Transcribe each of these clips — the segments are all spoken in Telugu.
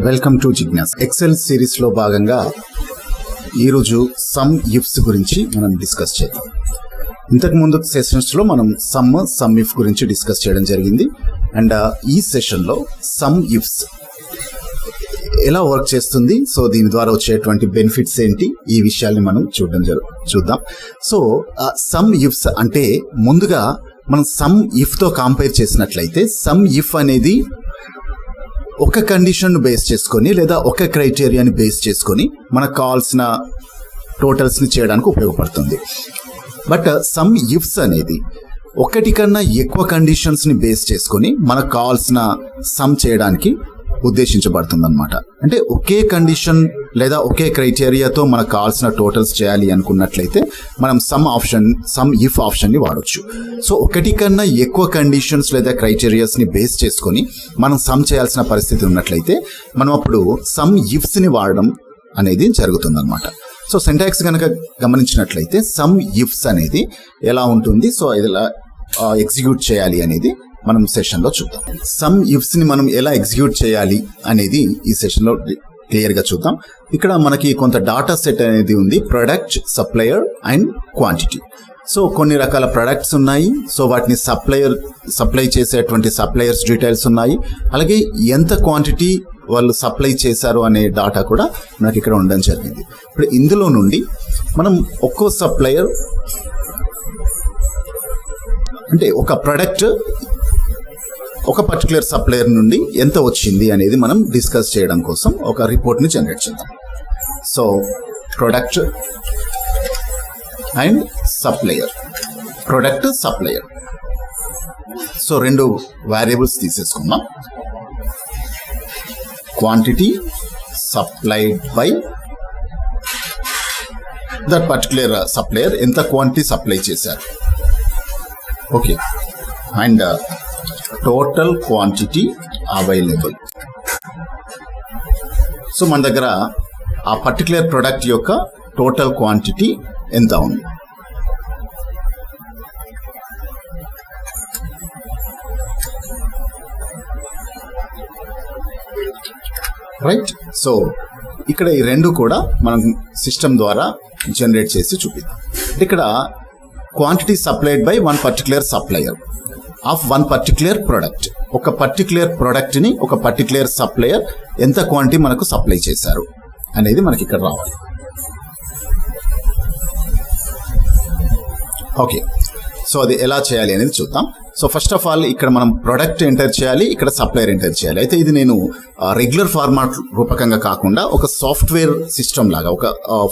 Welcome to Jignas. ఎక్సెల్ సిరీస్లో భాగంగా ఈరోజు సమ్ ఇఫ్స్ గురించి మనం డిస్కస్ చేద్దాం. ఇంతకు ముందు సెషన్స్లో మనం సమ్ సమ్ ఇఫ్ గురించి డిస్కస్ చేయడం జరిగింది. అండ్ ఈ సెషన్లో సమ్ ఇఫ్స్ ఎలా వర్క్ చేస్తుంది? సో దీని ద్వారా వచ్చేటువంటి బెనిఫిట్స్ ఏంటి? ఈ విషయాల్ని మనం చూడడం జరు చూద్దాం. సో సమ్ ఇఫ్స్ అంటే ముందుగా మనం సమ్ ఇఫ్తో కంపేర్ చేసినట్లయితే సమ్ ఇఫ్ అనేది ఒక కండిషన్ను బేస్ చేసుకొని లేదా ఒక క్రైటీరియాని బేస్ చేసుకొని మనకు కావాల్సిన టోటల్స్ని చేయడానికి ఉపయోగపడుతుంది. బట్ సమ్ ఇఫ్స్ అనేది ఒకటి కన్నా ఎక్కువ కండిషన్స్ని బేస్ చేసుకొని మనకు కావాల్సిన సమ్ చేయడానికి ఉద్దేశించబడుతుందన్నమాట. అంటే ఒకే కండిషన్ లేదా ఒకే క్రైటీరియాతో మనకు కావాల్సిన టోటల్స్ చేయాలి అనుకున్నట్లయితే మనం సమ్ ఆప్షన్ సమ్ ఇఫ్ ఆప్షన్ని వాడొచ్చు. సో ఒకటి కన్నా ఎక్కువ కండిషన్స్ లేదా క్రైటీరియాస్ని బేస్ చేసుకొని మనం సమ్ చేయాల్సిన పరిస్థితి ఉన్నట్లయితే మనం అప్పుడు సమ్ ఇఫ్స్ని వాడడం అనేది జరుగుతుందన్నమాట. సో సెంటాక్స్ కనుక గమనించినట్లయితే సమ్ ఇఫ్స్ అనేది ఎలా ఉంటుంది? సో ఇలా ఎగ్జిక్యూట్ uh, చేయాలి అనేది మనం సెషన్లో చూద్దాం. సమ్ ఇఫ్స్ని మనం ఎలా ఎగ్జిక్యూట్ చేయాలి అనేది ఈ సెషన్లో క్లియర్గా చూద్దాం. ఇక్కడ మనకి కొంత డాటా సెట్ అనేది ఉంది product supplier and quantity so కొన్ని రకాల ప్రొడక్ట్స్ ఉన్నాయి. సో వాటిని సప్లయర్ సప్లై చేసేటువంటి సప్లయర్స్ డీటెయిల్స్ ఉన్నాయి. అలాగే ఎంత క్వాంటిటీ వాళ్ళు సప్లై చేశారు అనే డాటా కూడా మనకి ఇక్కడ ఉండడం జరిగింది. ఇప్పుడు ఇందులో నుండి మనం ఒక్కో సప్లయర్ అంటే ఒక ప్రొడక్ట్ ఒక పర్టికులర్ సప్లయర్ నుండి ఎంత వచ్చింది అనేది మనం డిస్కస్ చేయడం కోసం ఒక రిపోర్ట్ని జనరేట్ చేద్దాం. So product and supplier product supplier so రెండు వేరియబుల్స్ తీసేసుకుందాం. Quantity supplied by that particular supplier ఎంత క్వాంటిటీ సప్లై చేశారు? Okay and total quantity available so మన దగ్గర ఆ పర్టికులర్ ప్రొడక్ట్ యొక్క టోటల్ క్వాంటిటీ ఎంత ఉంది? రైట్ సో ఇక్కడ ఈ రెండు కూడా మనం సిస్టమ్ ద్వారా జనరేట్ చేసి చూపిద్దాం. ఇక్కడ quantity supplied by one particular supplier of one particular product. ఒక పర్టిక్యులర్ ప్రొడక్ట్ని ఒక పర్టిక్యులర్ సప్లయర్ ఎంత క్వాంటిటీ మనకు సప్లై చేశారు అనేది మనకి ఇక్కడ రావాలి. ఓకే. సో అది ఎలా చేయాలి అనేది చూద్దాం. సో ఫస్ట్ ఆఫ్ ఆల్ ఇక్కడ మనం ప్రొడక్ట్ ఎంటర్ చేయాలి ఇక్కడ సప్లయర్ ఎంటర్ చేయాలి. అయితే ఇది నేను రెగ్యులర్ ఫార్మాట్ రూపకంగా కాకుండా ఒక సాఫ్ట్వేర్ సిస్టమ్ లాగా ఒక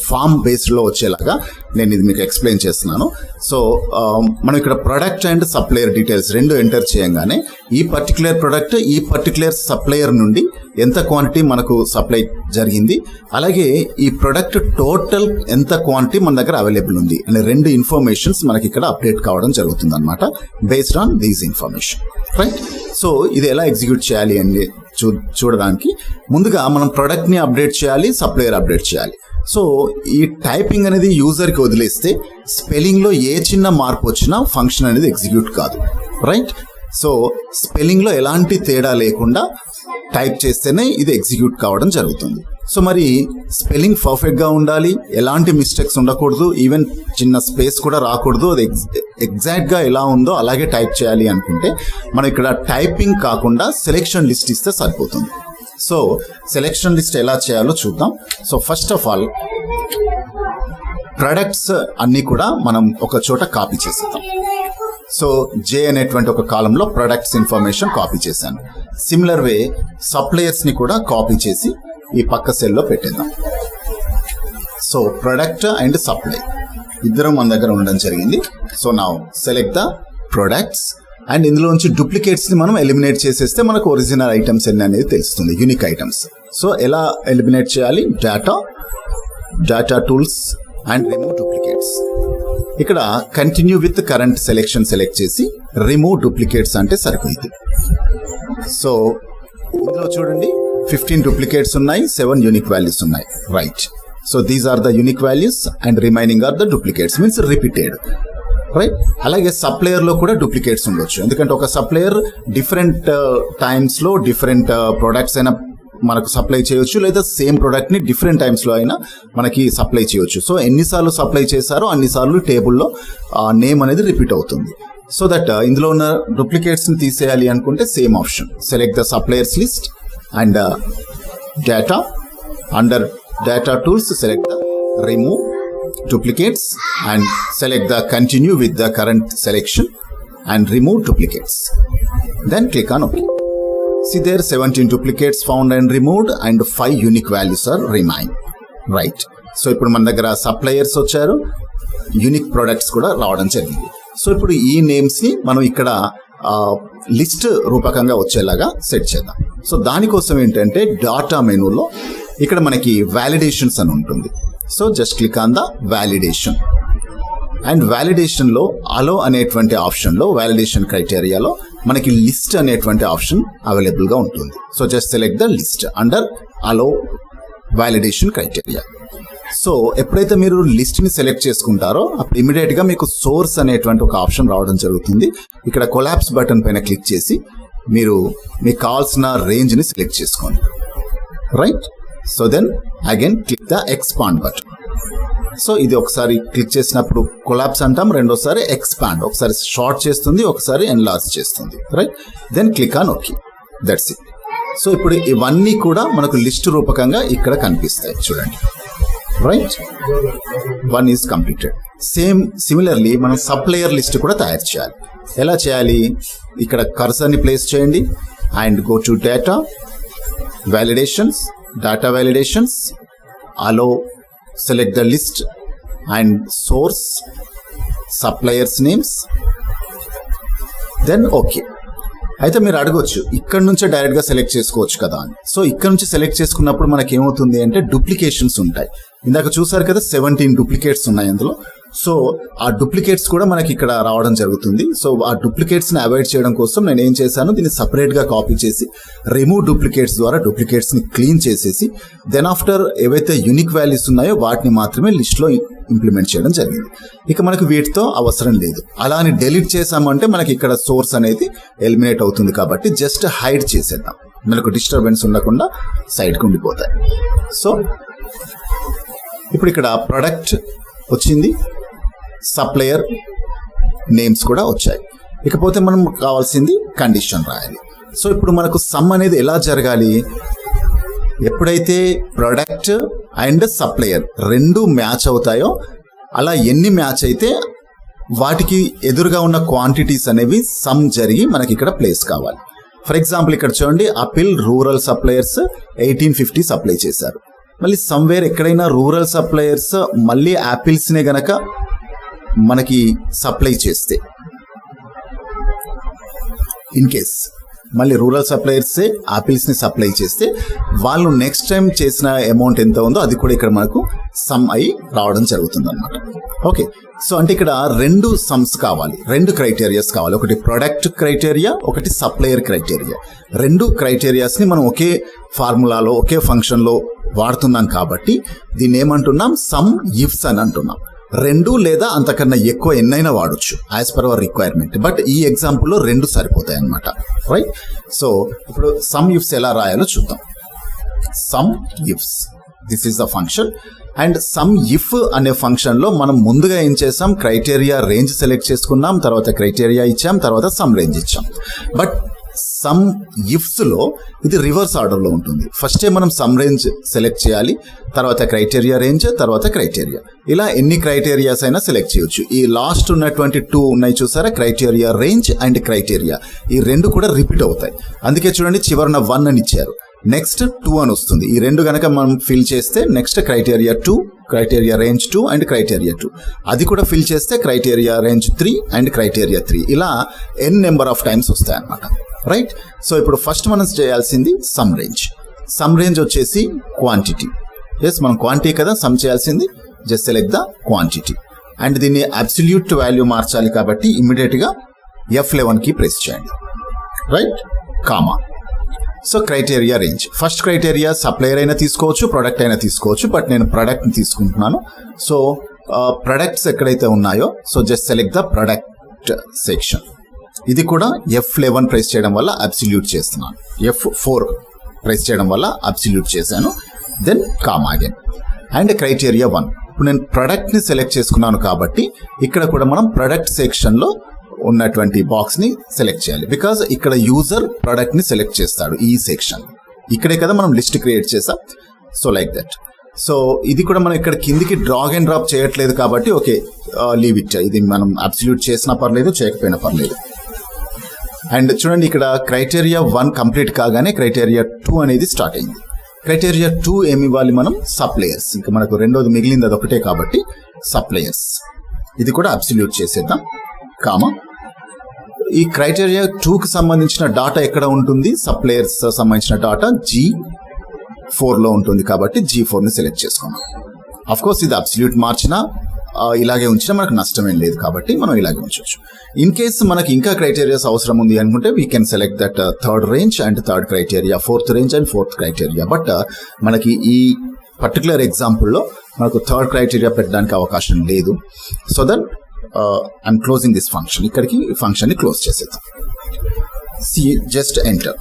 ఫామ్ బేస్డ్లో వచ్చేలాగా నేను ఇది మీకు ఎక్స్ప్లెయిన్ చేస్తున్నాను. సో um, మనం ఇక్కడ ప్రొడక్ట్ అండ్ సప్లయర్ డీటెయిల్స్ రెండు ఎంటర్ చేయంగానే ఈ పర్టికులర్ ప్రొడక్ట్ ఈ పర్టికులర్ సప్లయర్ నుండి ఎంత క్వాంటిటీ మనకు సప్లై జరిగింది అలాగే ఈ ప్రొడక్ట్ టోటల్ ఎంత క్వాంటిటీ మన దగ్గర అవైలబుల్ ఉంది అనే రెండు ఇన్ఫర్మేషన్స్ మనకి ఇక్కడ అప్డేట్ కావడం జరుగుతుంది అనమాట based on these information right so ఇది ఎలా ఎగ్జిక్యూట్ చేయాలి అని చూ చూడడానికి ముందుగా మనం ప్రొడక్ట్ని అప్డేట్ చేయాలి సప్లయర్ అప్డేట్ చేయాలి. సో ఈ టైపింగ్ అనేది యూజర్కి వదిలేస్తే స్పెల్లింగ్లో ఏ చిన్న మార్పు వచ్చినా ఫంక్షన్ అనేది ఎగ్జిక్యూట్ కాదు. రైట్? సో స్పెల్లింగ్లో ఎలాంటి తేడా లేకుండా టైప్ చేస్తేనే ఇది ఎగ్జిక్యూట్ కావడం జరుగుతుంది. సో మరి స్పెల్లింగ్ పర్ఫెక్ట్గా ఉండాలి ఎలాంటి మిస్టేక్స్ ఉండకూడదు ఈవెన్ చిన్న స్పేస్ కూడా రాకూడదు అది ఎగ్జాక్ట్ ఎగ్జాక్ట్గా ఎలా ఉందో అలాగే టైప్ చేయాలి అనుకుంటే మనం ఇక్కడ టైపింగ్ కాకుండా సెలెక్షన్ లిస్ట్ ఇస్తే సరిపోతుంది. సో సెలెక్షన్ లిస్ట్ ఎలా చేయాలో చూద్దాం. So first of all products అన్నీ కూడా మనం ఒక చోట కాపీ చేసేద్దాం. సో జే అనేటువంటి ఒక కాలంలో ప్రొడక్ట్స్ ఇన్ఫర్మేషన్ కాపీ చేశాను. సిమిలర్ వే సప్లయర్స్ని కూడా కాపీ చేసి ఈ పక్క సెల్లో పెట్టేద్దాం. సో ప్రొడక్ట్ అండ్ సప్లై ఇద్దరం మన దగ్గర ఉండడం జరిగింది. సో నా సెలెక్ట్ ద ప్రొడక్ట్స్ అండ్ ఇందులోంచి డూప్లికేట్స్ని మనం ఎలిమినేట్ చేసేస్తే మనకు ఒరిజినల్ ఐటమ్స్ ఎన్ని అనేది తెలుస్తుంది. యూనిక్ ఐటమ్స్ సో ఎలా ఎలిమినేట్ చేయాలి? Data data tools and remove duplicates ఇక్కడ continue with current selection select చేసి రిమూవ్ డూప్లికేట్స్ అంటే సరిపోయింది. సో ఇందులో చూడండి. ఫిఫ్టీన్ డూప్లికేట్స్ ఉన్నాయి సెవెన్ యూనిక్ వాల్యూస్ ఉన్నాయి. Right so these are the unique values and remaining are the duplicates means repeated right అలాగే సప్లయర్లో కూడా డూప్లికేట్స్ ఉండొచ్చు. ఎందుకంటే ఒక సప్లయర్ డిఫరెంట్ టైమ్స్లో డిఫరెంట్ ప్రొడక్ట్స్ uh, అయినా మనకు సప్లై చేయొచ్చు లేదా సేమ్ ప్రోడక్ట్ని డిఫరెంట్ టైమ్స్లో అయినా మనకి సప్లై చేయొచ్చు. సో ఎన్నిసార్లు సప్లై చేశారో అన్నిసార్లు టేబుల్లో నేమ్ అనేది రిపీట్ అవుతుంది. సో దట్ uh, ఇందులో ఉన్న డూప్లికేట్స్ని తీసేయాలి అనుకుంటే same option select the suppliers list and data under data tools select the remove duplicates and select the continue with the current selection and remove duplicates. Then click on OK. See there 17 duplicates found and removed and 5 unique values are remain. Right. So ఇప్పుడు మన దగ్గర సప్లయర్స్ వచ్చారు యూనిక్ ప్రొడక్ట్స్ కూడా రావడం జరిగింది సో ఇప్పుడు ఈ నేమ్స్ని మనం ఇక్కడ లిస్ట్ రూపకంగా వచ్చేలాగా సెట్ చేద్దాం సో దానికోసం ఏంటంటే డాటా మెనూలో ఇక్కడ మనకి వ్యాలిడేషన్స్ అని ఉంటుంది so just click on the validation and వ్యాలిడేషన్లో allow అనేటువంటి ఆప్షన్లో వ్యాలిడేషన్ క్రైటీరియాలో మనకి లిస్ట్ అనేటువంటి ఆప్షన్ అవైలబుల్గా ఉంటుంది. So just select the list under allow validation criteria so ఎప్పుడైతే మీరు లిస్ట్ని సెలెక్ట్ చేసుకుంటారో అప్పుడు ఇమీడియట్గా మీకు సోర్స్ అనేటువంటి ఒక ఆప్షన్ రావడం జరుగుతుంది. ఇక్కడ కొలాప్స్ బటన్ పైన క్లిక్ చేసి మీరు మీకు కావాల్సిన రేంజ్ని సెలెక్ట్ చేసుకోండి. Right so then again click the expand button so ఇది ఒకసారి క్లిక్ చేసినప్పుడు కొలాప్స్ అంటాం రెండోసారి ఎక్స్పాండ్ ఒకసారి షార్ట్ చేస్తుంది ఒకసారి ఎన్లార్జ్ చేస్తుంది right then click on okay that's it so ఇప్పుడు ఇవన్నీ కూడా మనకు లిస్ట్ రూపకంగా ఇక్కడ కనిపిస్తాయి చూడండి. Right one is completed same similarly మనం సప్లయర్ లిస్ట్ కూడా తయారు చేయాలి. ఎలా చేయాలి? ఇక్కడ కర్సర్ని ప్లేస్ చేయండి and go to data validations data validations allow select the list and source suppliers names. Then okay అయితే మీరు అడగొచ్చు ఇక్కడ నుంచే డైరెక్ట్గా సెలెక్ట్ చేసుకోవచ్చు కదా అని. సో ఇక్కడ నుంచి సెలెక్ట్ చేసుకున్నప్పుడు మనకి ఏమవుతుంది అంటే డూప్లికేషన్స్ ఉంటాయి. ఇందాక చూసారు కదా సెవెంటీన్ డూప్లికేట్స్ ఉన్నాయి అందులో. సో ఆ డూప్లికేట్స్ కూడా మనకి ఇక్కడ రావడం జరుగుతుంది. సో ఆ డూప్లికేట్స్ని అవాయిడ్ చేయడం కోసం నేను ఏం చేశాను? దీన్ని సపరేట్గా కాపీ చేసి రిమూవ్ డూప్లికేట్స్ ద్వారా డూప్లికేట్స్ని క్లీన్ చేసేసి దెన్ ఆఫ్టర్ ఏవైతే యూనిక్ వాల్యూస్ ఉన్నాయో వాటిని మాత్రమే లిస్ట్లో ఇంప్లిమెంట్ చేయడం జరిగింది. ఇక మనకు వీటితో అవసరం లేదు. అలా అని డెలీట్ చేసామంటే మనకి ఇక్కడ సోర్స్ అనేది ఎలిమినేట్ అవుతుంది కాబట్టి జస్ట్ హైడ్ చేసేద్దాం. మనకు డిస్టర్బెన్స్ ఉండకుండా సైడ్కి ఉండిపోతాయి. సో ఇప్పుడు ఇక్కడ ప్రొడక్ట్ వచ్చింది. సప్లయర్ నేమ్స్ కూడా వచ్చాయి. ఇకపోతే మనం కావాల్సింది కండిషన్ రాయాలి. సో ఇప్పుడు మనకు సమ్ అనేది ఎలా జరగాలి? ఎప్పుడైతే ప్రొడక్ట్ అండ్ సప్లయర్ రెండు మ్యాచ్ అవుతాయో అలా ఎన్ని మ్యాచ్ అయితే వాటికి ఎదురుగా ఉన్న క్వాంటిటీస్ అనేవి సమ్ జరిగి మనకి ఇక్కడ ప్లేస్ కావాలి. ఫర్ ఎగ్జాంపుల్ ఇక్కడ చూడండి apple rural suppliers eighteen fifty supply చేశారు. మళ్ళీ సమ్వేర్ ఎక్కడైనా రూరల్ సప్లయర్స్ మళ్ళీ యాపిల్స్నే గనక మనకి సప్లై చేస్తే. ఇన్ కేస్ మళ్ళీ రూరల్ సప్లయర్సే ఆపిల్స్ని సప్లై చేస్తే వాళ్ళు నెక్స్ట్ టైం చేసిన అమౌంట్ ఎంత ఉందో అది కూడా ఇక్కడ మనకు సమ్ అయి రావడం జరుగుతుంది అనమాట ఓకే సో అంటే ఇక్కడ రెండు సమ్స్ కావాలి. రెండు క్రైటీరియాస్ కావాలి. ఒకటి ప్రొడక్ట్ క్రైటీరియా ఒకటి సప్లయర్ క్రైటీరియా రెండు క్రైటీరియాస్ని మనం ఒకే ఫార్ములాలో ఒకే ఫంక్షన్లో వాడుతున్నాం కాబట్టి దీన్ని ఏమంటున్నాం? సమ్ ఇఫ్స్ అని అంటున్నాం. రెండు లేదా అంతకన్నా ఎక్కువ ఎన్నైనా వాడొచ్చు as per our requirement but ఈ ఎగ్జాంపుల్లో రెండు సరిపోతాయి అనమాట రైట్ సో ఇప్పుడు సమ్ ఇఫ్స్ ఎలా రాయాలో చూద్దాం. Sum ifs this is the function and sum if అనే ఫంక్షన్లో మనం ముందుగా ఏం చేసాం? క్రైటీరియా రేంజ్ సెలెక్ట్ చేసుకున్నాం తర్వాత క్రైటీరియా ఇచ్చాం తర్వాత సమ్ రేంజ్ ఇచ్చాం. బట్ సమ్ ఇఫ్స్లో ఇది రివర్స్ ఆర్డర్లో ఉంటుంది. ఫస్టే మనం సమ్ రేంజ్ సెలెక్ట్ చేయాలి తర్వాత క్రైటీరియా రేంజ్ తర్వాత క్రైటీరియా ఇలా ఎన్ని క్రైటీరియాస్ అయినా సెలెక్ట్ చేయొచ్చు. ఈ లాస్ట్ ఉన్నటువంటి టూ ఉన్నాయి చూసారా? క్రైటీరియా రేంజ్ అండ్ క్రైటీరియా ఈ రెండు కూడా రిపీట్ అవుతాయి. అందుకే చూడండి చివరన వన్ అని ఇచ్చారు. నెక్స్ట్ టూ అని వస్తుంది. ఈ రెండు కనుక మనం ఫిల్ చేస్తే next criteria two criteria range two and criteria two అది కూడా ఫిల్ చేస్తే criteria range three and criteria three ఇలా ఎన్ నెంబర్ ఆఫ్ టైమ్స్ వస్తాయి అన్నమాట రైట్ సో ఇప్పుడు ఫస్ట్ మనం చేయాల్సింది సమ్ రేంజ్ సమ్ రేంజ్ వచ్చేసి క్వాంటిటీ ఎస్ మనం క్వాంటిటీ కదా సమ్ చేయాల్సింది. Just select the quantity and దీన్ని అబ్సల్యూట్ వాల్యూ మార్చాలి కాబట్టి ఇమ్మీడియట్గా ఎఫ్ లెవెన్కి ప్రెస్ చేయండి. Right comma so criteria range first criteria supplier అయినా తీసుకోవచ్చు ప్రొడక్ట్ అయినా తీసుకోవచ్చు బట్ నేను ప్రొడక్ట్ని తీసుకుంటున్నాను. సో ప్రొడక్ట్స్ uh, ఎక్కడైతే ఉన్నాయో so just select the product section ఇది కూడా ఎఫ్ లెవెన్ ప్రెస్ చేయడం వల్ల అబ్సల్యూట్ చేస్తున్నాను. ఎఫ్ ఫోర్ ప్రెస్ చేయడం వల్ల అబ్సల్యూట్ చేశాను. Then come again and criteria one ఇప్పుడు నేను ప్రొడక్ట్ని సెలెక్ట్ చేసుకున్నాను కాబట్టి ఇక్కడ కూడా మనం ప్రొడక్ట్ సెక్షన్లో ఉన్నటువంటి బాక్స్ని సెలెక్ట్ చేయాలి. బికాజ్ ఇక్కడ యూజర్ ప్రొడక్ట్ని సెలెక్ట్ చేస్తాడు ఈ సెక్షన్ ఇక్కడే కదా మనం లిస్ట్ క్రియేట్ చేసాం. సో లైక్ దట్ సో ఇది కూడా మనం ఇక్కడ కిందికి డ్రాగ్ అండ్ డ్రాప్ చేయట్లేదు కాబట్టి ఓకే లీవ్ ఇచ్చా ఇది మనం అబ్సల్యూట్ చేసినా పర్లేదు చేయకపోయినా పర్లేదు. అండ్ చూడండి ఇక్కడ క్రైటీరియా వన్ కంప్లీట్ కాగానే క్రైటీరియా టూ అనేది స్టార్ట్ అయింది క్రైటీరియా టూ ఏమి ఇవ్వాలి మనం? సప్లయర్స్ ఇంకా మనకు రెండోది మిగిలింది అది ఒకటే కాబట్టి సప్లయర్స్ ఇది కూడా అబ్సల్యూట్ చేసేద్దాం. కామా ఈ క్రైటీరియా టూకి సంబంధించిన డాటా ఎక్కడ ఉంటుంది? సప్లయర్స్ సంబంధించిన డాటా జీ ఫోర్లో ఉంటుంది కాబట్టి జీ ఫోర్ని సెలెక్ట్ చేసుకున్నాం అఫ్కోర్స్ ఇది అబ్సల్యూట్ మార్చినా ఇలాగే ఉంచినా మనకు నష్టమేం లేదు కాబట్టి మనం ఇలాగే ఉంచవచ్చు. ఇన్ కేస్ మనకి ఇంకా క్రైటీరియాస్ అవసరం ఉంది అనుకుంటే we can select that third range and third criteria fourth range and fourth criteria but మనకి ఈ పర్టికులర్ ఎగ్జాంపుల్లో మనకు థర్డ్ క్రైటీరియా పెట్టడానికి అవకాశం లేదు. So then I'm closing this function ఇక్కడికి ఫంక్షన్ని క్లోజ్ చేసేద్దాం. సి జస్ట్ ఎంటర్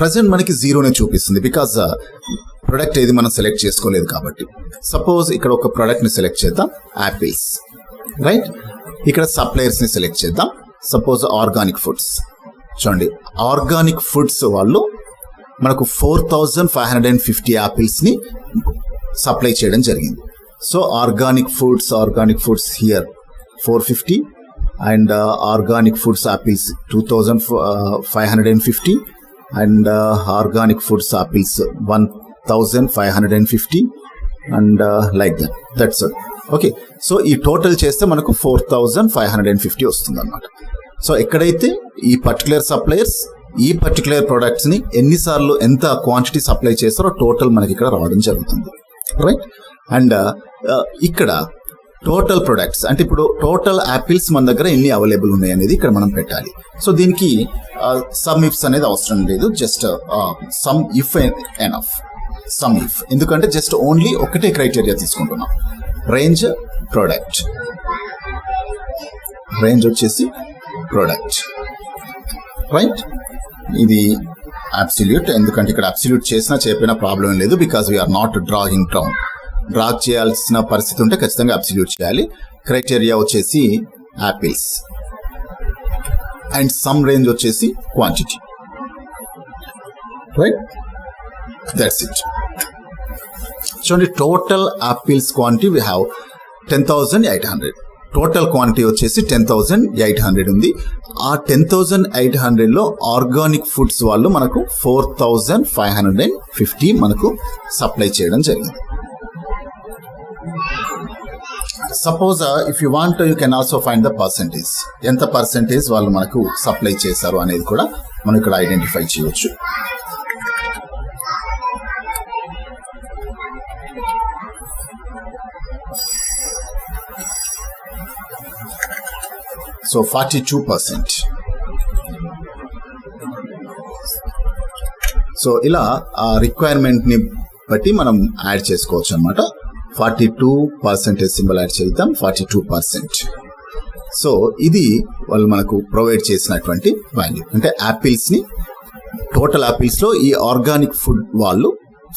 ప్రజెంట్ మనకి జీరోనే చూపిస్తుంది బికాజ్ ప్రొడక్ట్ ఏది మనం సెలెక్ట్ చేసుకోలేదు కాబట్టి. సపోజ్ ఇక్కడ ఒక ప్రోడక్ట్ని సెలెక్ట్ చేద్దాం యాపిల్స్ రైట్ ఇక్కడ సప్లయర్స్ని సెలెక్ట్ చేద్దాం. సపోజ్ ఆర్గానిక్ ఫుడ్స్ చూడండి ఆర్గానిక్ ఫుడ్స్ వాళ్ళు మనకు four thousand five hundred and fifty యాపిల్స్ని supply చేయడం జరిగింది. So organic foods organic foods here four fifty and organic foods apples two thousand five hundred and fifty and organic foods apples one thousand five hundred and fifty and like that that's okay so ఈ టోటల్ చేస్తే మనకు four thousand five hundred and fifty వస్తుంది అనమాట సో ఎక్కడైతే ఈ పర్టికులర్ సప్లయర్స్ ఈ పర్టికులర్ ప్రొడక్ట్స్ని ఎన్నిసార్లు ఎంత క్వాంటిటీ సప్లై చేస్తారో టోటల్ మనకి ఇక్కడ రావడం జరుగుతుంది. రైట్ అండ్ uh, uh, ఇక్కడ టోటల్ ప్రొడక్ట్స్ అంటే ఇప్పుడు టోటల్ యాపిల్స్ మన దగ్గర ఎన్ని అవైలబుల్ ఉన్నాయి అనేది ఇక్కడ మనం పెట్టాలి. సో దీనికి uh, సమ్ ఇఫ్స్ అనేది అవసరం లేదు. Just sum if enough sum if ఎందుకంటే జస్ట్ ఓన్లీ ఒకటే క్రైటీరియా తీసుకుంటున్నాం. రేంజ్ ప్రొడక్ట్ రేంజ్ వచ్చేసి ప్రొడక్ట్ రైట్ ఇది అబ్సల్యూట్ ఎందుకంటే ఇక్కడ అబ్సల్యూట్ చేసినా చెప్పినా ప్రాబ్లం లేదు because we are not drawing down draw చేయాల్సిన పరిస్థితి ఉంటే ఖచ్చితంగా అబ్సల్యూట్ చేయాలి. క్రైటీరియా వచ్చేసి యాపిల్స్ అండ్ సమ్ రేంజ్ వచ్చేసి క్వాంటిటీ రైట్ దట్స్ ఇట్ చూడండి total apples quantity we have ten thousand eight hundred total quantity వచ్చేసి టెన్ థౌజండ్ ఎయిట్ హండ్రెడ్ ఉంది. ఆ టెన్ థౌజండ్ ఎయిట్ హండ్రెడ్లో ఆర్గానిక్ ఫుడ్స్ వాళ్ళు మనకు four thousand five hundred and fifty మనకు సప్లై చేయడం జరిగింది. Suppose if you want you can also find the percentage ఎంత పర్సంటేజ్ వాళ్ళు మనకు సప్లై చేశారు అనేది కూడా మనం ఇక్కడ ఐడెంటిఫై చేయవచ్చు. So forty two percent so ఇలా ఆ రిక్వైర్మెంట్ని బట్టి మనం యాడ్ చేసుకోవచ్చు అనమాట forty two percentage symbol add చేద్దాం ఫార్టీ టూ పర్సెంట్ సో ఇది వాళ్ళు మనకు ప్రొవైడ్ చేసినటువంటి వాల్యూ అంటే యాపిల్స్ని టోటల్ యాపిల్స్లో ఈ ఆర్గానిక్ ఫుడ్ వాళ్ళు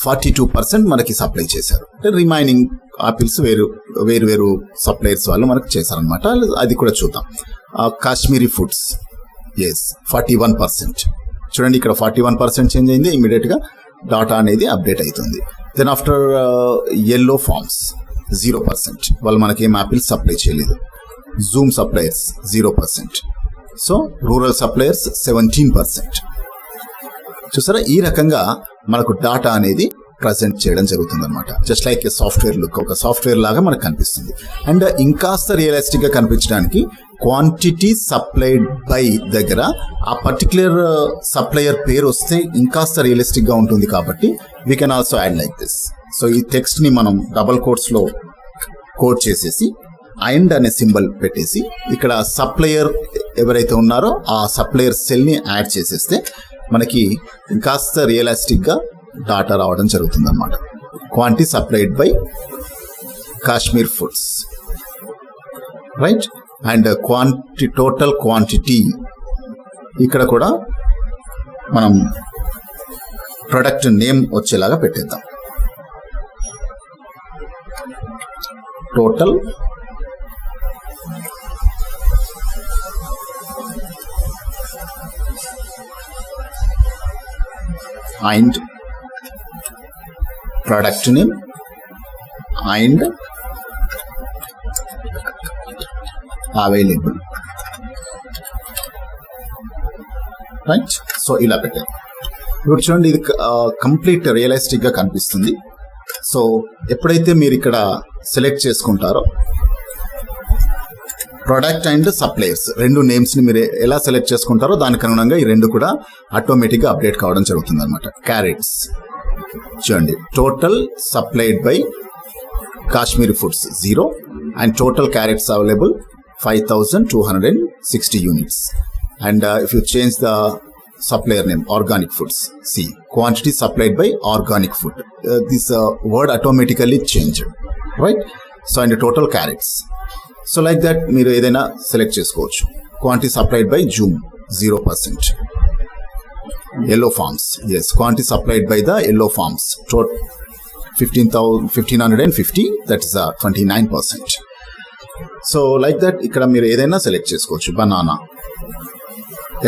ఫార్టీ టూ పర్సెంట్ మనకి సప్లై చేశారు. అంటే రిమైనింగ్ ఆపిల్స్ వేరు వేరు వేరు సప్లయర్స్ వాళ్ళు మనకు చేశారనమాట అది కూడా చూద్దాం. Kashmiri foods is forty one percent చూడండి ఇక్కడ ఫార్టీ వన్ పర్సెంట్ చేంజ్ అయింది ఇమీడియట్గా డాటా అనేది అప్డేట్ అవుతుంది. Then after yellow farms zero percent వాళ్ళు మనకి ఏం యాపిల్స్ సప్లై చేయలేదు. Zoom suppliers zero percent so rural suppliers seventeen percent చూసారా? ఈ రకంగా మనకు డాటా అనేది ప్రజెంట్ చేయడం జరుగుతుంది అనమాట జస్ట్ లైక్ సాఫ్ట్వేర్ లుక్ ఒక సాఫ్ట్వేర్ లాగా మనకు కనిపిస్తుంది. అండ్ ఇంకాస్త రియలిస్టిక్గా కనిపించడానికి క్వాంటిటీ సప్లైడ్ బై దగ్గర ఆ పర్టికులర్ సప్లయర్ uh, పేరు వస్తే ఇంకాస్త రియలిస్టిక్గా ఉంటుంది కాబట్టి we can also add like this so ఈ టెక్స్ట్ని మనం డబల్ కోట్స్లో కోడ్ చేసేసి అండ్ అనే సింబల్ పెట్టేసి ఇక్కడ సప్లయర్ ఎవరైతే ఉన్నారో ఆ సప్లయర్ సెల్ని యాడ్ చేసేస్తే మనకి ఇంకాస్త రియలిస్టిక్గా డాటా రావడం జరుగుతుంది అనమాట quantity supplied by Kashmir foods right and quantity total quantity ఇక్కడ కూడా మనం ప్రొడక్ట్ నేమ్ వచ్చేలాగా పెట్టేద్దాం. Total and product name and available right so ఇలా పెట్టారు ఇప్పుడు చూడండి ఇది కంప్లీట్ రియలిస్టిక్గా కనిపిస్తుంది. సో ఎప్పుడైతే మీరు ఇక్కడ సెలెక్ట్ చేసుకుంటారో ప్రొడక్ట్ అండ్ సప్లయర్స్ రెండు నేమ్స్ని మీరు ఎలా సెలెక్ట్ చేసుకుంటారో దానికి అనుగుణంగా ఈ రెండు కూడా ఆటోమేటిక్గా అప్డేట్ కావడం జరుగుతుంది అనమాట క్యారెట్స్ చూడండి. Total supplied by Kashmir foods zero and total carrots available five thousand two hundred and sixty units and if you change the supplier name organic foods see quantity supplied by organic food this word automatically change right so and total carrots so like that మీరు ఏదైనా సెలెక్ట్ చేసుకోవచ్చు. Quantity supplied by Zoom zero percent yellow farms is quantity supplied by the yellow farms fifteen thousand fifteen hundred and fifty that is twenty nine percent so like that ఇక్కడ మీరు ఏదైనా సెలెక్ట్ చేసుకోవచ్చు బనానా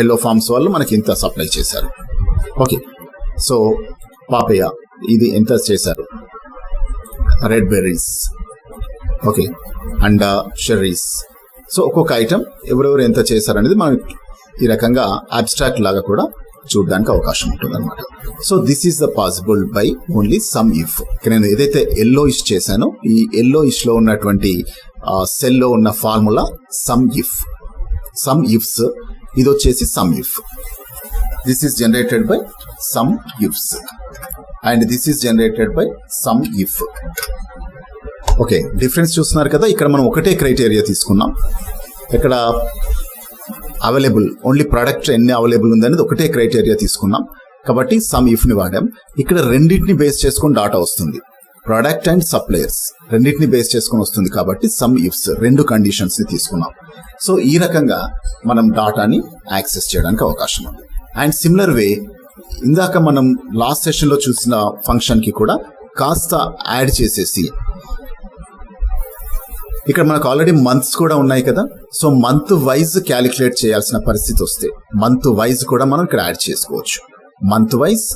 ఎల్లో ఫార్మ్స్ వాళ్ళు మనకి ఇంత సప్లై చేశారు. ఓకే సో పాపయ్య ఇది ఎంత చేశారు? Red berries okay and cherries so ఒక్కొక్క ఐటమ్ ఎవరెవరు ఎంత చేశారనేది మనం ఈ రకంగా అబ్స్ట్రాక్ట్ లాగా కూడా చూడడానికి అవకాశం ఉంటుంది అనమాట so this is the possible by only sum if నేను ఏదైతే ఎల్లో ఇష్ చేశానో ఈ ఎల్లో ఇష్లో ఉన్నటువంటి సెల్లో ఉన్న formula sum if sum ifs ఇది వచ్చేసి sum if this is generated by sum ifs and this is generated by sum if okay difference చూస్తున్నారు కదా ఇక్కడ మనం ఒకటే క్రైటీరియా తీసుకున్నాం. ఇక్కడ అవైలబుల్ ఓన్లీ ప్రొడక్ట్ ఎన్ని అవైలబుల్ ఉందనేది ఒకటే క్రైటీరియా తీసుకున్నాం. కాబట్టి సమ్ ఇఫ్ని వాడాం. ఇక్కడ రెండింటిని బేస్ చేసుకొని డాటా వస్తుంది. ప్రొడక్ట్ అండ్ సప్లయర్స్ రెండింటిని బేస్ చేసుకొని వస్తుంది కాబట్టి సమ్ ఇఫ్స్ రెండు కండిషన్స్ని తీసుకున్నాం. సో ఈ రకంగా మనం డాటాని యాక్సెస్ చేయడానికి అవకాశం ఉంది. అండ్ సిమిలర్ వే ఇందాక మనం లాస్ట్ సెషన్లో చూసిన ఫంక్షన్కి కూడా కాస్త యాడ్ చేసేసి ఇక్కడ మనకు ఆల్రెడీ మంత్స్ కూడా ఉన్నాయి కదా. సో మంత్ వైజ్ క్యాలిక్యులేట్ చేయాల్సిన పరిస్థితి వస్తే మంత్ వైజ్ కూడా మనం ఇక్కడ యాడ్ చేసుకోవచ్చు. Month wise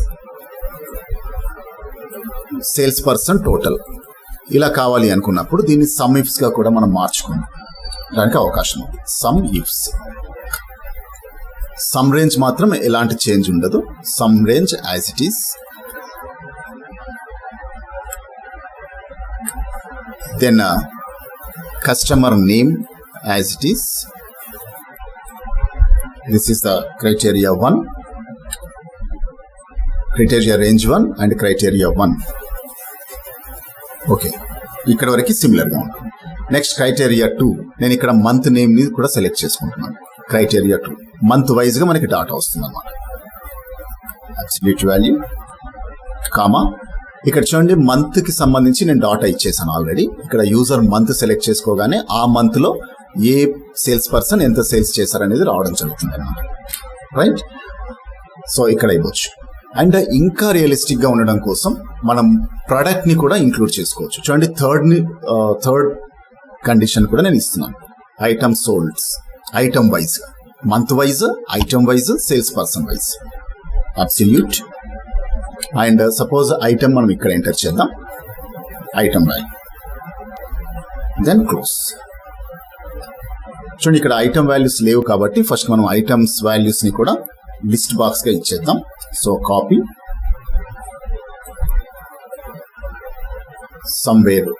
sales person total ఇలా కావాలి అనుకున్నప్పుడు దీన్ని సమ్ ఇఫ్స్గా కూడా మనం మార్చుకున్నాం దానికి అవకాశం ఉంది. సమ్ ఇఫ్స్ సమ్ రేంజ్ మాత్రం ఎలాంటి చేంజ్ ఉండదు. Sum range as it is then customer name as it is. This is the criteria 1, criteria range 1 and criteria 1. Okay ఇక్కడ వరకు సిమిలర్గా ఉంటుంది నెక్స్ట్ క్రైటీరియా టూ నేను ఇక్కడ మంత్ నేమ్ని కూడా సెలెక్ట్ చేసుకుంటున్నాను. క్రైటీరియా టూ మంత్ వైజ్గా మనకి డాటా వస్తుంది అనమాట అబ్సల్యూట్ వాల్యూ కామా ఇక్కడ చూడండి మంత్కి సంబంధించి నేను డాటా ఇచ్చేసాను ఆల్రెడీ ఇక్కడ యూజర్ మంత్ సెలెక్ట్ చేసుకోగానే ఆ మంత్లో ఏ సేల్స్ పర్సన్ ఎంత సేల్స్ చేశారనేది రావడం జరుగుతుంది అనమాట రైట్ సో ఇక్కడ ఇవ్వచ్చు. అండ్ ఇంకా రియలిస్టిక్గా ఉండడం కోసం మనం ప్రొడక్ట్ని కూడా ఇంక్లూడ్ చేసుకోవచ్చు. చూడండి థర్డ్ని థర్డ్ కండిషన్ కూడా నేను ఇస్తున్నాను. Item solds item wise month wise item wise sales person wise absolute and suppose item మనం ఇక్కడ ఎంటర్ చేద్దాం. ఐటమ్ రాయి. దెన్ క్లోజ్ చూడండి ఇక్కడ ఐటమ్ వాల్యూస్ లేవు కాబట్టి ఫస్ట్ మనం ఐటమ్స్ వాల్యూస్ని కూడా లిస్ట్ బాక్స్గా ఇచ్చేద్దాం. సో కాపీ సమ్వేర్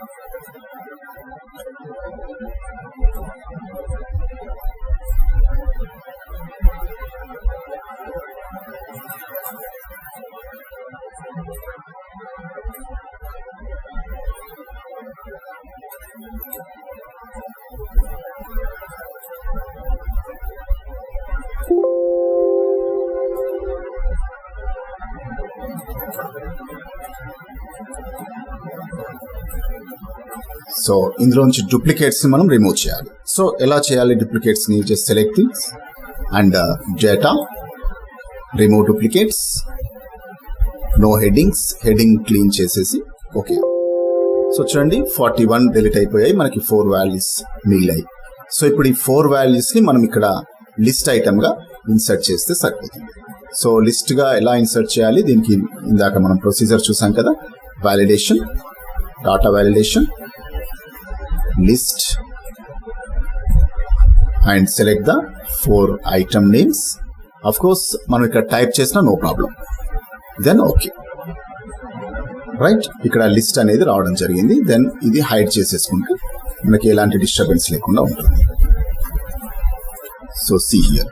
ఇందులోంచి డూప్లికేట్స్ని మనం రిమూవ్ చేయాలి. సో ఎలా చేయాలి డూప్లికేట్స్ని? Just select and data remove duplicates no headings heading clean చేసేసి ఓకే సో చూడండి ఫార్టీ వన్ డెలిట్ అయిపోయాయి మనకి ఫోర్ వాల్యూస్ మిగిలాయి. సో ఇప్పుడు ఈ ఫోర్ వాల్యూస్ని మనం ఇక్కడ లిస్ట్ ఐటమ్గా ఇన్సర్ట్ చేస్తే సరిపోతుంది. సో లిస్ట్గా ఎలా ఇన్సర్ట్ చేయాలి? దీనికి ఇందాక మనం ప్రొసీజర్ చూసాం కదా validation data validation list and select the four item names. Of course మనం ఇక్కడ టైప్ చేసినా no problem then okay right ఇక్కడ లిస్ట్ అనేది రావడం జరిగింది. దెన్ ఇది హైడ్ చేసేసుకుంటే మనకి ఎలాంటి డిస్టర్బెన్స్ లేకుండా ఉంటుంది. So see here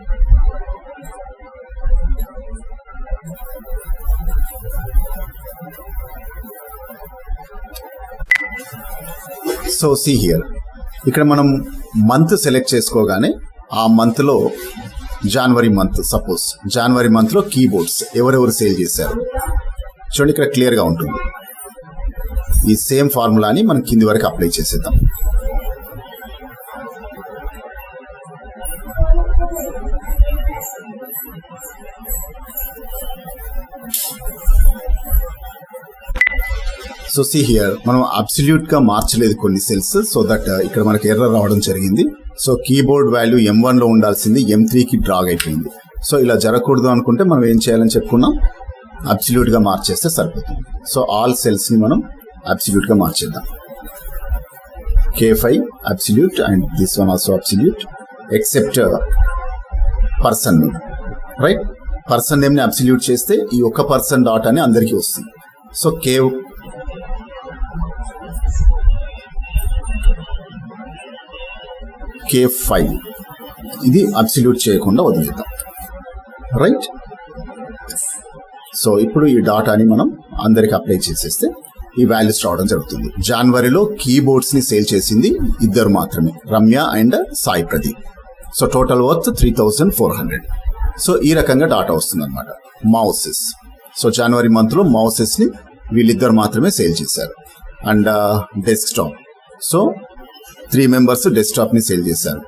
so see here ఇక్కడ మనం మంత్ సెలెక్ట్ చేసుకోగానే ఆ మంత్లో జనవరి మంత్ సపోజ్ జనవరి మంత్లో కీబోర్డ్స్ ఎవరెవరు సేల్ చేశారు? చూడండి ఇక్కడ క్లియర్గా ఉంటుంది. ఈ సేమ్ ఫార్ములాని మనం కింది వరకు అప్లై చేసేద్దాం. సో సి హియర్ మనం అబ్సల్యూట్గా మార్చలేదు కొన్ని సెల్స్ సో దట్ ఇక్కడ మనకి ఎర్ర రావడం జరిగింది. సో కీబోర్డ్ వాల్యూ ఎం వన్లో ఉండాల్సింది ఎం త్రీ కి డ్రాగ్ అయిపోయింది. సో ఇలా జరగకూడదు అనుకుంటే మనం ఏం చేయాలని చెప్పుకున్నాం? అబ్సల్యూట్గా మార్చేస్తే సరిపోతుంది. సో ఆల్ సెల్స్ని మనం అబ్సల్యూట్గా మార్చేద్దాం. K five absolute and this one also absolute except person name right person నేమ్ని absolute చేస్తే ఈ ఒక్క పర్సన్ డాట్ అని అందరికీ వస్తుంది. సో కేవ్ కే ఫైవ్ ఇది అబ్సల్యూట్ చేయకుండా వదిలేద్దాం. రైట్ సో ఇప్పుడు ఈ డాటాని మనం అందరికి అప్లై చేసేస్తే ఈ వాల్యూస్ రావడం జరుగుతుంది. జనవరిలో కీబోర్డ్స్ని సేల్ చేసింది ఇద్దరు మాత్రమే Ramya and Sai Pradeep so total worth three thousand four hundred so ఈ రకంగా డాటా వస్తుంది అనమాట మౌసెస్ సో జనవరి మంత్లో మౌసెస్ని వీళ్ళిద్దరు మాత్రమే సేల్ చేశారు. And desktop so three members డెస్క్టాప్ని sale చేశారు.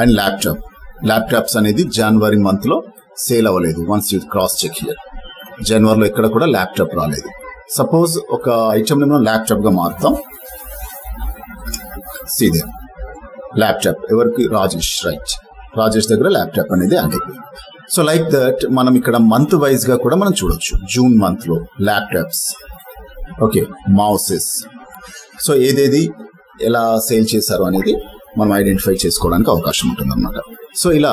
అండ్ ల్యాప్టాప్ ల్యాప్టాప్స్ అనేది జనవరి మంత్లో సేల్ అవ్వలేదు once you cross check here జనవరిలో ఎక్కడ కూడా ల్యాప్టాప్ రాలేదు. సపోజ్ ఒక ఐటమ్ మనం ల్యాప్టాప్గా మారుతాం. సీదే ల్యాప్టాప్ ఎవరికి? రాజేష్ రైట్ రాజేష్ దగ్గర ల్యాప్టాప్ అనేది యాడ్ అయిపోయింది సో లైక్ దట్ మనం ఇక్కడ మంత్ వైజ్గా కూడా మనం చూడొచ్చు. జూన్ మంత్లో ల్యాప్టాప్స్ ఓకే మౌసెస్ సో ఏదేది? ఎలా సేల్ చేశారు అనేది మనం ఐడెంటిఫై చేసుకోవడానికి అవకాశం ఉంటుంది అనమాట సో ఇలా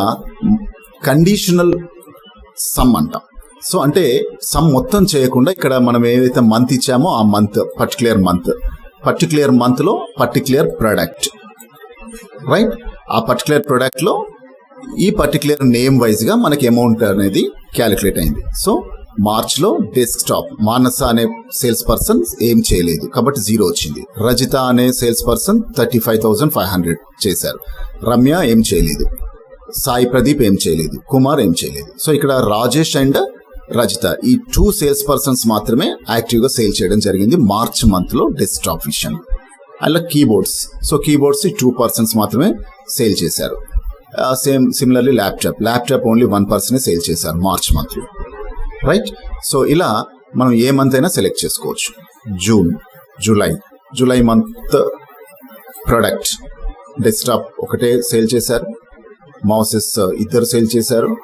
కండిషనల్ సమ్ అంటాం. సో అంటే సమ్ మొత్తం చేయకుండా ఇక్కడ మనం ఏదైతే మంత్ ఇచ్చామో ఆ మంత్ పర్టికులర్ మంత్ పర్టికులర్ మంత్లో పర్టికులర్ ప్రొడక్ట్ రైట్ ఆ పర్టికులర్ ప్రోడక్ట్లో ఈ పర్టికులర్ నేమ్ వైజ్గా మనకి అమౌంట్ అనేది క్యాలిక్యులేట్ అయింది. సో మార్చ్లో డెస్క్టాప్. మానస అనే సేల్స్ పర్సన్ ఏం చేయలేదు. కాబట్టి జీరో వచ్చింది. రజిత అనే sales person thirty five thousand five hundred చేశారు. రమ్య ఏం చేయలేదు. సాయి ప్రదీప్ ఏం చేయలేదు. కుమార్ ఏం చేయలేదు. సో ఇక్కడ రాజేష్ అండ్ రజిత. ఈ టూ సేల్స్ పర్సన్స్ మాత్రమే యాక్టివ్గా సేల్ చేయడం జరిగింది మార్చ్ మంత్లో డెస్క్టాప్ విషయం. అలా కీబోర్డ్స్. సో కీబోర్డ్స్ ఈ టూ పర్సన్స్ మాత్రమే సేల్ చేశారు. Same similarly laptop. Laptop only one పర్సనే sale చేశారు మార్చ్ మంత్లో. రైట్ సో ఇలా మనం ఏ మంత్ అయినా సెలెక్ట్ చేసుకోవచ్చు. June July July month product desktop ఒకటే సేల్ చేశారు. మౌసెస్ uh, ఇద్దరు సేల్ చేశారు.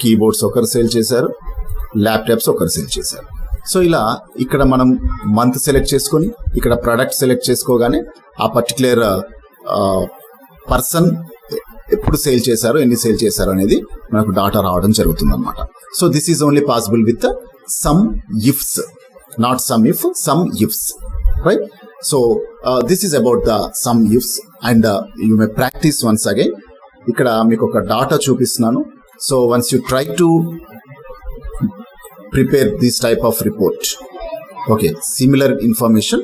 కీబోర్డ్స్ ఒకరు సేల్ చేశారు. ల్యాప్టాప్స్ ఒకరు సేల్ చేశారు. సో ఇలా ఇక్కడ మనం మంత్ సెలెక్ట్ చేసుకొని ఇక్కడ ప్రొడక్ట్ సెలెక్ట్ చేసుకోగానే ఆ పర్టికులర్ పర్సన్ uh, uh, ఎప్పుడు సేల్ చేశారు ఎన్ని సేల్ చేశారో అనేది మనకు డాటా రావడం జరుగుతుంది అనమాట so this is only possible with sum ifs not sum if sum ifs right so this is about the sum ifs and you may practice once again ఇక్కడ మీకు ఒక డాటా చూపిస్తున్నాను. So once you try to prepare this type of report okay similar information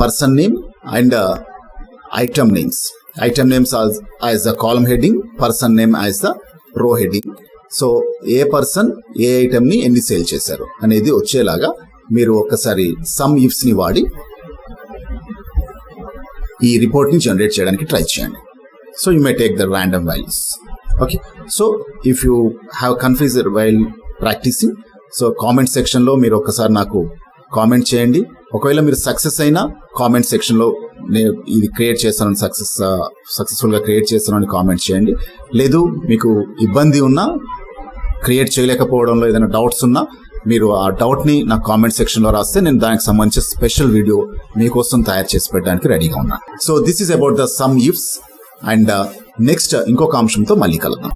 person name and item names item names as the column heading person name as the row heading so A person ఏ ఐటమ్ని ఎన్ని సేల్ చేశారు అనేది వచ్చేలాగా మీరు ఒకసారి సమ్ ఇఫ్స్ని వాడి ఈ రిపోర్ట్ని జనరేట్ చేయడానికి ట్రై చేయండి. So you may take the random values okay so if you have confuse while practising so comment సెక్షన్లో మీరు ఒక్కసారి నాకు కామెంట్ చేయండి. ఒకవేళ మీరు సక్సెస్ అయినా కామెంట్ సెక్షన్లో నేను ఇది క్రియేట్ చేస్తానని సక్సెస్ సక్సెస్ఫుల్గా క్రియేట్ చేస్తానని కామెంట్ చేయండి. లేదు మీకు ఇబ్బంది ఉన్నా క్రియేట్ చేయలేకపోవడంలో ఏదైనా డౌట్స్ ఉన్నా మీరు ఆ డౌట్ని నా కామెంట్ సెక్షన్లో రాస్తే నేను దానికి సంబంధించిన స్పెషల్ వీడియో మీకోసం తయారు చేసి పెట్టడానికి రెడీగా ఉన్నాను so this is about the sum ifs and next ఇంకొక అంశంతో మళ్ళీ కలుద్దాం.